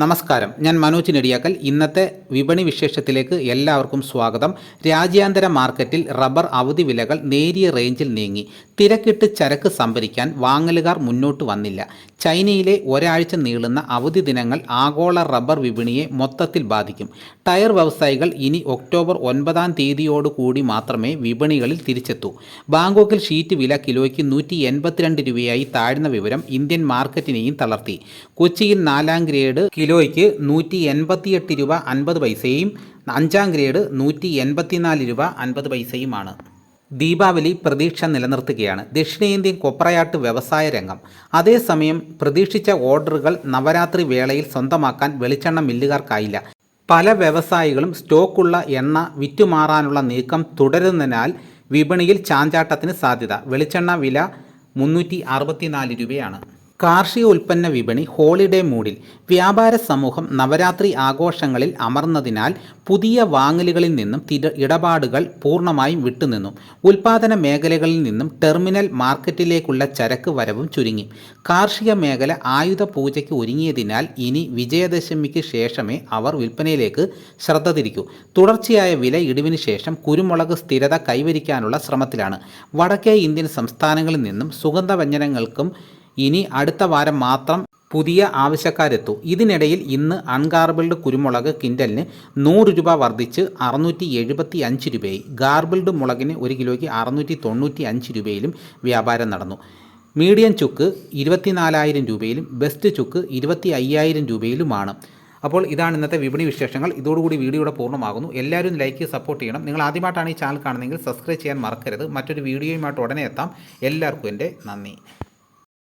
നമസ്കാരം. ഞാൻ മനോജ് നെടിയാക്കൽ. ഇന്നത്തെ വിപണി വിശേഷത്തിലേക്ക് എല്ലാവർക്കും സ്വാഗതം. രാജ്യാന്തര മാർക്കറ്റിൽ റബ്ബർ അവധി വിലകൾ നേരിയ റേഞ്ചിൽ നീങ്ങി. തിരക്കിട്ട് ചരക്ക് സംഭരിക്കാൻ വാങ്ങലുകാർ മുന്നോട്ട് വന്നില്ല. ചൈനയിലെ ഒരാഴ്ച നീളുന്ന അവധി ദിനങ്ങൾ ആഗോള റബ്ബർ വിപണിയെ മൊത്തത്തിൽ ബാധിക്കും. ടയർ വ്യവസായികൾ ഇനി ഒക്ടോബർ ഒൻപതാം തീയതിയോടുകൂടി മാത്രമേ വിപണികളിൽ തിരിച്ചെത്തൂ. ബാങ്കോക്കിൽ ഷീറ്റ് വില കിലോയ്ക്ക് നൂറ്റി എൺപത്തിരണ്ട് രൂപയായി താഴ്ന്ന വിവരം ഇന്ത്യൻ മാർക്കറ്റിനെയും തളർത്തി. കൊച്ചിയിൽ നാലാം ഗ്രേഡ് കിലോയ്ക്ക് നൂറ്റി എൺപത്തിയെട്ട് രൂപ അൻപത് പൈസയും അഞ്ചാം ഗ്രേഡ് നൂറ്റി എൺപത്തിനാല് രൂപ അൻപത് പൈസയുമാണ്. ദീപാവലി പ്രതീക്ഷ നിലനിർത്തുകയാണ്. ദക്ഷിണേന്ത്യൻ കൊപ്രയാട്ട് വ്യവസായ രംഗം. അതേസമയം പ്രതീക്ഷിച്ച ഓർഡറുകൾ നവരാത്രി വേളയിൽ സ്വന്തമാക്കാൻ വെളിച്ചെണ്ണ മില്ലുകാർക്കായില്ല. പല വ്യവസായികളും സ്റ്റോക്കുള്ള എണ്ണ വിറ്റുമാറാനുള്ള നീക്കം തുടരുന്നതിനാൽ വിപണിയിൽ ചാഞ്ചാട്ടത്തിന് സാധ്യത. വെളിച്ചെണ്ണ വില മുന്നൂറ്റി അറുപത്തിനാല് രൂപയാണ്. കാർഷിക ഉൽപ്പന്ന വിപണി ഹോളിഡേ മൂഡിൽ വ്യാപാര സമൂഹം നവരാത്രി ആഘോഷങ്ങളിൽ അമർന്നതിനാൽ പുതിയ വാങ്ങലുകളിൽ നിന്നും തിര ഇടപാടുകൾ പൂർണമായും വിട്ടുനിന്നു. ഉൽപാദന മേഖലകളിൽ നിന്നും ടെർമിനൽ മാർക്കറ്റിലേക്കുള്ള ചരക്ക് വരവും ചുരുങ്ങി. കാർഷിക മേഖല ആയുധ പൂജയ്ക്ക് ഒരുങ്ങിയതിനാൽ ഇനി വിജയദശമിക്ക് ശേഷമേ അവർ വിൽപ്പനയിലേക്ക് ശ്രദ്ധ തിരിക്കൂ. തുടർച്ചയായ വില ഇടിവിന് ശേഷം കുരുമുളക് സ്ഥിരത കൈവരിക്കാനുള്ള ശ്രമത്തിലാണ്. വടക്കേ ഇന്ത്യൻ സംസ്ഥാനങ്ങളിൽ നിന്നും സുഗന്ധവ്യഞ്ജനങ്ങൾക്കും ഇനി അടുത്ത വാരം മാത്രം പുതിയ ആവശ്യക്കാരെത്തു. ഇതിനിടയിൽ ഇന്ന് അൺഗാർബിൾഡ് കുരുമുളക് കിൻഡലിന് നൂറ് രൂപ വർദ്ധിച്ച് അറുന്നൂറ്റി എഴുപത്തി അഞ്ച് രൂപയായി. ഗാർബിൾഡ് മുളകിന് ഒരു കിലോയ്ക്ക് അറുന്നൂറ്റി തൊണ്ണൂറ്റി അഞ്ച് രൂപയിലും വ്യാപാരം നടന്നു. മീഡിയം ചുക്ക് ഇരുപത്തിനാലായിരം രൂപയിലും ബെസ്റ്റ് ചുക്ക് ഇരുപത്തി അയ്യായിരം രൂപയിലുമാണ്. അപ്പോൾ ഇതാണ് ഇന്നത്തെ വിപണി വിശേഷങ്ങൾ. ഇതോടുകൂടി വീഡിയോയുടെ പൂർണമാകുന്നു. എല്ലാവരും ലൈക്ക് സപ്പോർട്ട് ചെയ്യണം. നിങ്ങൾ ആദ്യമായിട്ടാണ് ഈ ചാനൽ കാണുന്നതെങ്കിൽ സബ്സ്ക്രൈബ് ചെയ്യാൻ മറക്കരുത്. മറ്റൊരു വീഡിയോയുമായിട്ട് ഉടനെ എത്താം. എല്ലാവർക്കും എന്റെ നന്ദി.